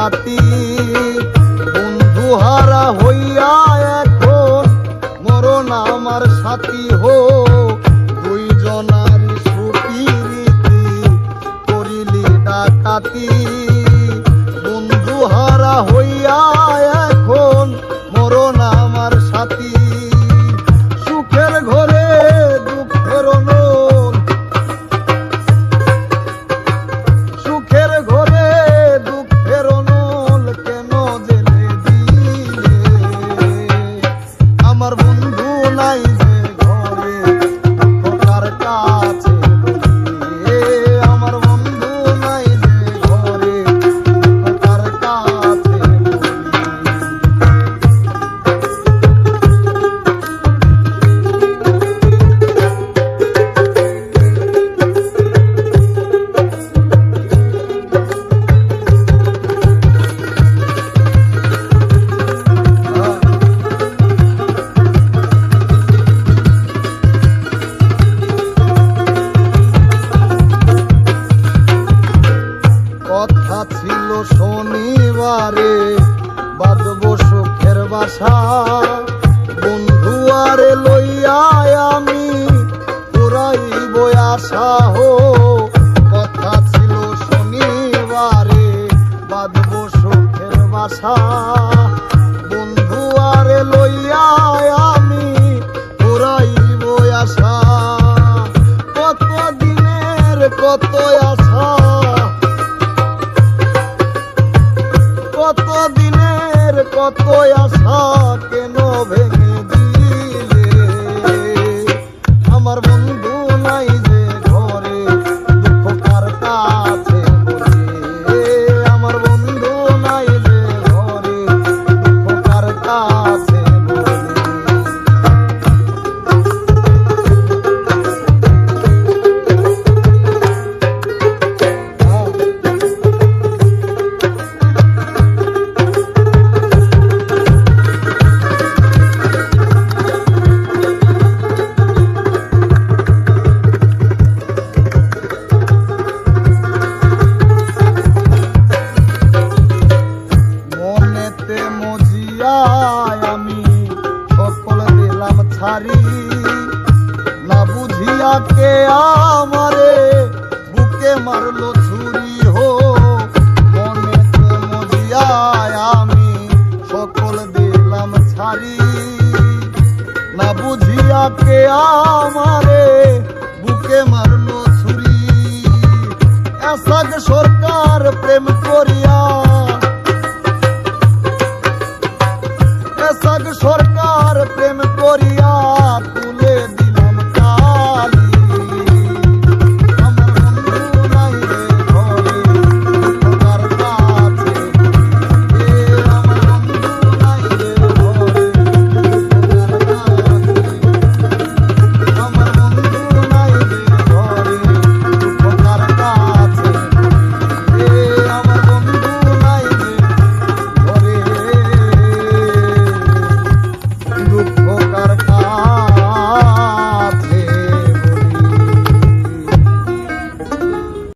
ডাকাতি বন্ধু হারা হইয়া এখন মরণ আমার সাথী হো করিলি ডাকাতি। বন্ধু হারা হইয়া আরে লইয়া আমি পুরাইব আশা হো। কথা ছিল শনিবারে বাজব সুখের বাসা। কত দিনের, কত আশা। কত দিনের, কত আশা কেন ভেঙে আমারে বুকে মারলো ছুরি হো। মনেতে মজিয়ায় আমি সকল দিলাম ছাড়ি। না বুঝিয়া কে আমারে বুকে মারলো ছুরি। এসাক সরকার প্রেম করিয়া